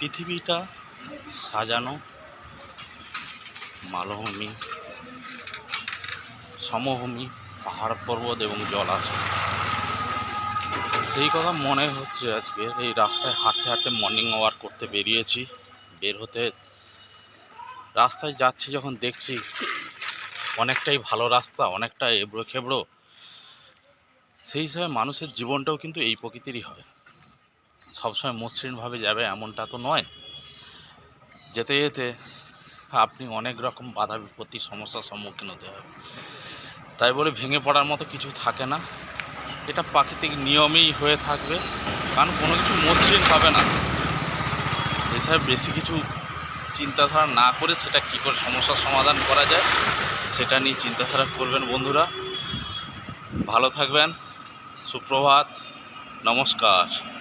পৃথিবীটা সাজানো মালভূমি, সমভূমি, পাহাড় পর্বত এবং জলাশয়। সেই কথা মনে হচ্ছে আজকে, এই রাস্তায় হাঁটতে হাঁটতে মর্নিং ওয়াক করতে বেরিয়েছি, বের হতে। রাস্তায় যাচ্ছি, যখন দেখছি অনেকটাই ভালো রাস্তা, অনেকটা এবড়ো খেবড়ো সেই হিসাবে মানুষের জীবনটাও কিন্তু এই প্রকৃতিরই হয়। সবসময় মসৃণভাবে যাবে এমনটা তো নয়। যেতে যেতে আপনি অনেক রকম বাধা বিপত্তির সমস্যার সম্মুখীন হতে হবে। তাই বলে ভেঙে পড়ার মতো কিছু থাকে না। এটা প্রাকৃতিক নিয়মেই হয়ে থাকবে, কারণ কোনো কিছু মসৃণ হবে না। এছাড়া বেশি কিছু চিন্তাধারা না করে সেটা কী করে সমস্যার সমাধান করা যায়, সেটা নিয়ে চিন্তাধারা করবেন বন্ধুরা। ভালো থাকবেন, সুপ্রভাত, নমস্কার।